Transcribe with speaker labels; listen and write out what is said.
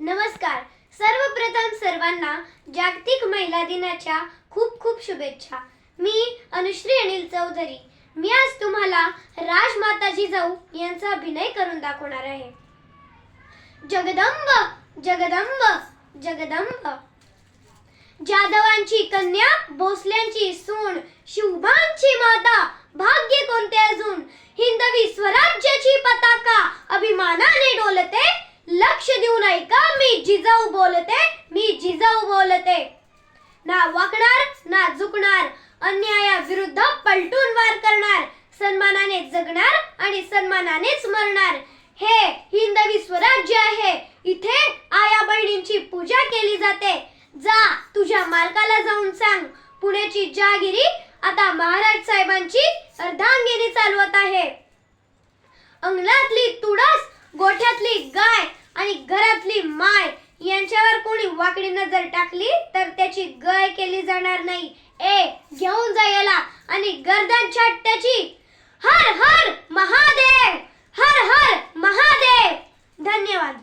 Speaker 1: नमस्कार. सर्वप्रथम सर्वांना जागतिक महिला दिनाच्या खूप खूप शुभेच्छा. मी अनुश्री अनिल चौधरी. मी आज तुम्हाला राजमाताजी जाऊ यांचा अभिनय करून दाखवणार आहे. जगदंब जगदंब जगदंब. जाधवांची कन्या भोसल्यांची सून शिवबांची माता भाग्य कोणते अजून? हिंदवी स्वराज्याची पताका अभिमानाने डोलते लक्ष देऊन जिजाऊ बोलते मी जिजाऊ बोलते. ना वाकणार ना झुकणार अन्यायाविरुद्ध पलटून वार करणार सन्मानाने जगणार आणि सन्मानानेच मरणार. हे हिंदवी स्वराज्य आहे. इथे आया बहिणींची पूजा केली जाते. जा तुझ्या मालकाला जाऊन सांग. पुण्याची जहागिरी आता महाराज साहेबांची अर्धांगिनी चालवत आहे. अंगणातली तुळस गोठ्यातली गाय आणि घरातली त्यांच्यावर कोणी वाकडी नजर टाकली तर त्याची गय केली जाणार नाही. ए घेऊन जा याला आणि गर्दन छाट त्याची. हर हर महादेव! हर हर महादेव! धन्यवाद.